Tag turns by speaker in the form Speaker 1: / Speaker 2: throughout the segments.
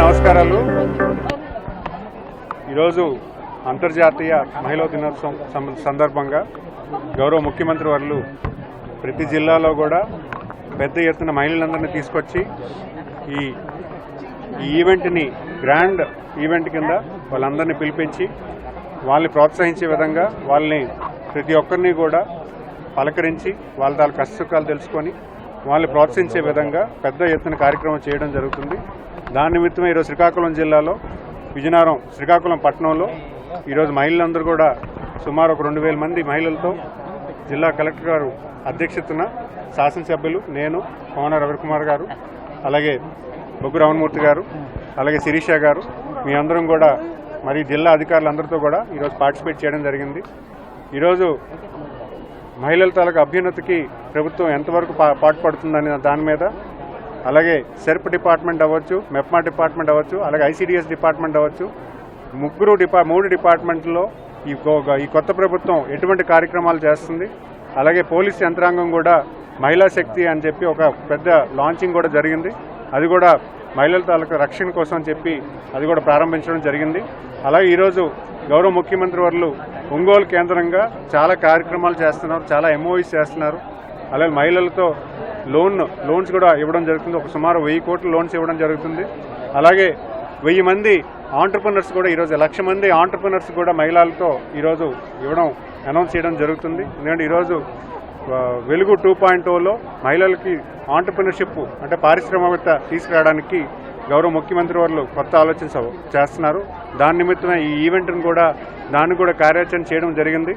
Speaker 1: నమస్కారాలు. ఈరోజు అంతర్జాతీయ మహిళా దినోత్సవం సందర్భంగా గౌరవ ముఖ్యమంత్రి వర్లు ప్రతి జిల్లాలో కూడా పెద్ద ఎత్తున మహిళలందరినీ తీసుకొచ్చి ఈ ఈ ఈవెంట్ని గ్రాండ్ ఈవెంట్ కింద వాళ్ళందరినీ పిలిపించి వాళ్ళని ప్రోత్సహించే విధంగా వాళ్ళని ప్రతి ఒక్కరిని కూడా పలకరించి వాళ్ళ తాలూ కష్టసుఖాలు తెలుసుకొని వాళ్ళని ప్రోత్సహించే విధంగా పెద్ద ఎత్తున కార్యక్రమం చేయడం జరుగుతుంది. దాని నిమిత్తమే ఈరోజు శ్రీకాకుళం జిల్లాలో విజయనగరం శ్రీకాకుళం పట్టణంలో ఈరోజు మహిళలందరూ కూడా సుమారు ఒక రెండు వేల మంది మహిళలతో జిల్లా కలెక్టర్ గారు అధ్యక్షతన శాసనసభ్యులు నేను కోన రవికుమార్ గారు అలాగే బొగ్గు రమణమూర్తి గారు అలాగే శిరీష గారు మీ అందరం కూడా మరి జిల్లా అధికారులందరితో కూడా ఈరోజు పార్టిసిపేట్ చేయడం జరిగింది. ఈరోజు మహిళల తాలూకు అభ్యున్నతికి ప్రభుత్వం ఎంతవరకు పా పాటుపడుతుందనే దాని మీద అలాగే సెర్ప్ డిపార్ట్మెంట్ అవ్వచ్చు మెప్మా డిపార్ట్మెంట్ అవ్వచ్చు అలాగే ఐసీడీఎస్ డిపార్ట్మెంట్ అవ్వచ్చు ముగ్గురు డిపా మూడు డిపార్ట్మెంట్లో ఈ ఈ కొత్త ప్రభుత్వం ఎటువంటి కార్యక్రమాలు చేస్తుంది అలాగే పోలీస్ యంత్రాంగం కూడా మహిళా శక్తి అని చెప్పి ఒక పెద్ద లాంచింగ్ కూడా జరిగింది. అది కూడా మహిళల తాలూకు రక్షణ కోసం అని చెప్పి అది కూడా ప్రారంభించడం జరిగింది. అలాగే ఈరోజు గౌరవ ముఖ్యమంత్రి వర్లు ఒంగోలు కేంద్రంగా చాలా కార్యక్రమాలు చేస్తున్నారు చాలా ఎంఓఈస్ చేస్తున్నారు. అలాగే మహిళలతో లోన్ లోన్స్ కూడా ఇవ్వడం జరుగుతుంది. ఒక సుమారు వెయ్యి కోట్ల లోన్స్ ఇవ్వడం జరుగుతుంది. అలాగే వెయ్యి మంది ఆంటర్ప్రినర్స్ కూడా ఈరోజు లక్ష మంది ఆంటర్ప్రినర్స్ కూడా మహిళలతో ఈరోజు ఇవ్వడం అనౌన్స్ చేయడం జరుగుతుంది. ఎందుకంటే ఈరోజు వెలుగు టూ పాయింట్ ఓలో మహిళలకి ఆంటర్ప్రినర్షిప్ అంటే పారిశ్రామికత తీసుకురావడానికి గౌరవ ముఖ్యమంత్రి వారు కొత్త ఆలోచన చేస్తున్నారు. దాని నిమిత్తమే ఈ ఈవెంట్ను కూడా దాన్ని కూడా కార్యాచరణ చేయడం జరిగింది.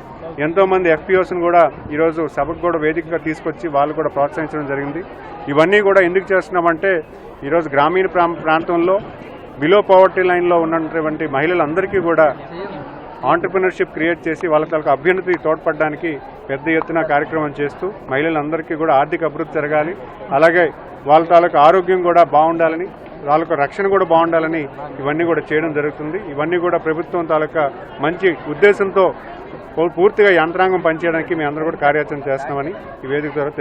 Speaker 1: ఎంతోమంది ఎఫ్పిఓస్ని కూడా ఈరోజు సభకు కూడా వేదికగా తీసుకొచ్చి వాళ్ళు కూడా ప్రోత్సహించడం జరిగింది. ఇవన్నీ కూడా ఎందుకు చేస్తున్నామంటే ఈరోజు గ్రామీణ ప్రాంతంలో బిలో పవర్టీ లైన్లో ఉన్నటువంటి మహిళలందరికీ కూడా ఆంటర్ప్రినర్షిప్ క్రియేట్ చేసి వాళ్ళ తాలూకు అభ్యున్నతి తోడ్పడడానికి పెద్ద ఎత్తున కార్యక్రమం చేస్తూ మహిళలందరికీ కూడా ఆర్థిక అభివృద్ధి జరగాలి. అలాగే వాళ్ళ తాలూకు ఆరోగ్యం కూడా బాగుండాలని వాళ్ళకు రక్షణ కూడా బాగుండాలని ఇవన్నీ కూడా చేయడం జరుగుతుంది. ఇవన్నీ కూడా ప్రభుత్వం తాలూకా మంచి ఉద్దేశంతో పూర్తిగా యంత్రాంగం పనిచేయడానికి మేము అందరూ కూడా కార్యాచరణ చేస్తున్నామని ఈ వేదిక ద్వారా